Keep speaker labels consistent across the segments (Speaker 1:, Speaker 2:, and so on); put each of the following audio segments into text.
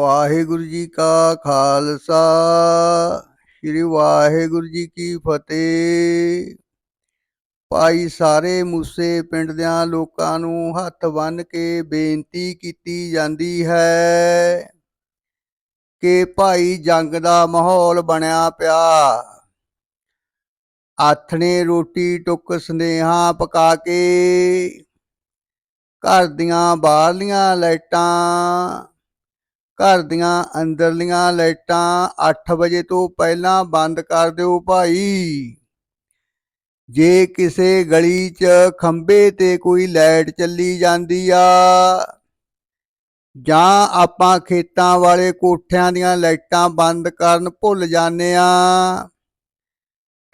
Speaker 1: ਵਾਹਿਗੁਰੂ ਜੀ ਕਾ ਖਾਲਸਾ, ਸ੍ਰੀ ਵਾਹਿਗੁਰੂ ਜੀ ਕੀ ਫਤਿਹ। ਭਾਈ ਸਾਰੇ ਮੂਸੇ ਪਿੰਡ ਦਿਆਂ ਲੋਕਾਂ ਨੂੰ ਹੱਥ ਬੰਨ੍ਹ ਕੇ ਬੇਨਤੀ ਕੀਤੀ ਜਾਂਦੀ ਹੈ ਕਿ ਭਾਈ ਜੰਗ ਦਾ ਮਾਹੌਲ ਬਣਿਆ ਪਿਆ। ਆਥਣੇ ਰੋਟੀ ਟੁੱਕ ਸਨੇਹਾ ਪਕਾ ਕੇ ਘਰ ਦੀਆਂ ਬਾਹਰਲੀਆਂ ਲਾਈਟਾਂ ਘਰ ਦੀਆਂ ਅੰਦਰਲੀਆਂ ਲਾਈਟਾਂ 8 ਵਜੇ ਤੋਂ ਪਹਿਲਾਂ ਬੰਦ ਕਰ ਦਿਓ ਭਾਈ। ਜੇ ਕਿਸੇ ਗਲੀ 'ਚ ਖੰਬੇ ਤੇ ਕੋਈ ਲਾਈਟ ਚੱਲੀ ਜਾਂਦੀ ਆ, ਜਾਂ ਆਪਾਂ ਖੇਤਾਂ ਵਾਲੇ ਕੋਠਿਆਂ ਦੀਆਂ ਲਾਈਟਾਂ ਬੰਦ ਕਰਨ ਭੁੱਲ ਜਾਂਦੇ ਆ,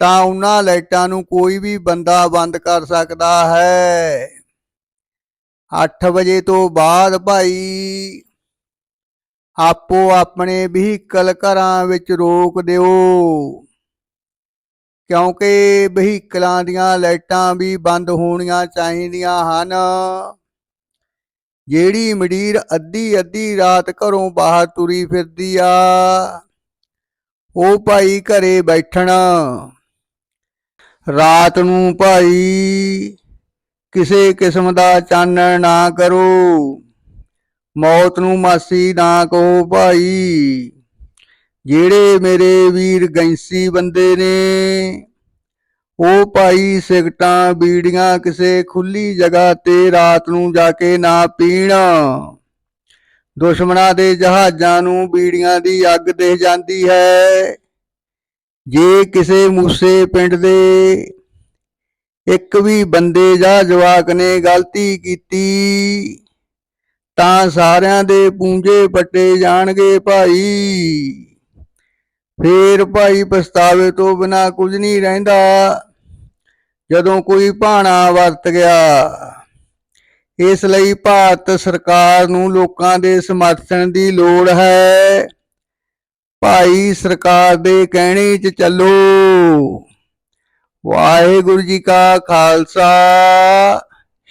Speaker 1: ਤਾਂ ਉਹਨਾਂ ਲਾਈਟਾਂ ਨੂੰ ਕੋਈ ਵੀ ਬੰਦਾ ਬੰਦ ਕਰ ਸਕਦਾ ਹੈ। 8 ਵਜੇ ਤੋਂ ਬਾਅਦ ਭਾਈ ਆਪੋ ਆਪਣੇ ਵਹੀਕਲ ਘਰਾਂ ਵਿੱਚ ਰੋਕ ਦਿਓ। ਕਿਉਂਕਿ ਵਹੀਕਲਾਂ ਦੀਆਂ ਲਾਈਟਾਂ ਵੀ ਬੰਦ ਹੋਣੀਆਂ ਚਾਹੀਦੀਆਂ ਹਨ। ਜਿਹੜੀ ਮਡੀਰ ਅੱਧੀ ਅੱਧੀ ਰਾਤ ਘਰੋਂ ਬਾਹਰ ਤੁਰੀ ਫਿਰਦੀ ਆ, ਉਹ ਭਾਈ ਘਰੇ ਬੈਠਣ। ਰਾਤ ਨੂੰ ਭਾਈ ਕਿਸੇ ਕਿਸਮ ਦਾ ਚਾਨਣ ਨਾ ਕਰੋ। ਮੌਤ ਨੂੰ ਮਾਸੀ ਨਾ ਕਹੋ ਭਾਈ। ਜਿਹੜੇ ਮੇਰੇ ਵੀਰ ਗੈਂਸੀ ਬੰਦੇ ਨੇ, ਉਹ ਭਾਈ ਸਿਗਟਾਂ ਬੀੜੀਆਂ ਕਿਸੇ ਖੁੱਲੀ ਜਗ੍ਹਾ ਤੇ ਰਾਤ ਨੂੰ ਜਾ ਕੇ ਨਾ ਪੀਣ। ਦੁਸ਼ਮਣਾਂ ਦੇ ਜਹਾਜ਼ਾਂ ਨੂੰ ਬੀੜੀਆਂ ਦੀ ਅੱਗ ਦੇ ਜਾਂਦੀ ਹੈ। ਜੇ ਕਿਸੇ ਮੂਸੇ ਪਿੰਡ ਦੇ ਇੱਕ ਵੀ ਬੰਦੇ ਜਾਂ ਜਵਾਕ ਨੇ ਗਲਤੀ ਕੀਤੀ ਤਾਂ ਸਾਰਿਆਂ ਦੇ ਪੂੰਝੇ ਪੱਟੇ ਜਾਣਗੇ ਭਾਈ। ਫੇਰ ਭਾਈ ਪਛਤਾਵੇ ਤੋਂ ਬਿਨਾ ਕੁਝ ਨਹੀਂ ਰਹਿੰਦਾ। ਜਦੋਂ ਕੋਈ ਭਾਣਾ ਵਰਤ ਗਿਆ, ਇਸ ਲਈ ਭਾਰਤ ਸਰਕਾਰ ਨੂੰ ਲੋਕਾਂ ਦੇ ਸਮਰਥਨ ਦੀ ਲੋੜ ਹੈ। ਭਾਈ ਸਰਕਾਰ ਦੇ ਕਹਿਣੇ 'ਚ ਚੱਲੋ। ਵਾਹਿਗੁਰੂ ਜੀ ਕਾ ਖਾਲਸਾ।